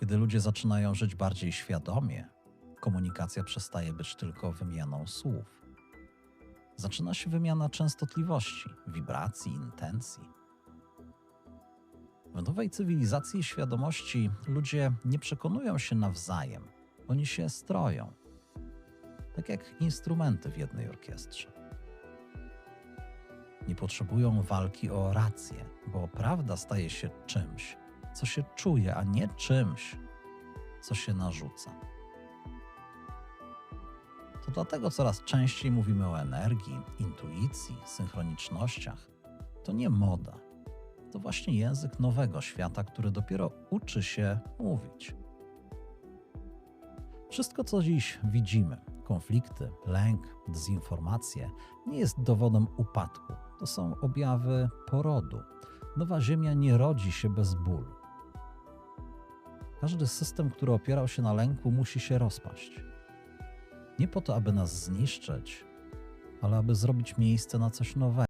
Kiedy ludzie zaczynają żyć bardziej świadomie, komunikacja przestaje być tylko wymianą słów. Zaczyna się wymiana częstotliwości, wibracji, intencji. W nowej cywilizacji świadomości ludzie nie przekonują się nawzajem, oni się stroją. Tak jak instrumenty w jednej orkiestrze. Nie potrzebują walki o rację, bo prawda staje się czymś, co się czuje, a nie czymś, co się narzuca. To dlatego coraz częściej mówimy o energii, intuicji, synchronicznościach. To nie moda. To właśnie język nowego świata, który dopiero uczy się mówić. Wszystko, co dziś widzimy konflikty, lęk, dezinformacje nie jest dowodem upadku. To są objawy porodu. Nowa Ziemia nie rodzi się bez bólu. Każdy system, który opierał się na lęku, musi się rozpaść. Nie po to, aby nas zniszczyć, ale aby zrobić miejsce na coś nowego.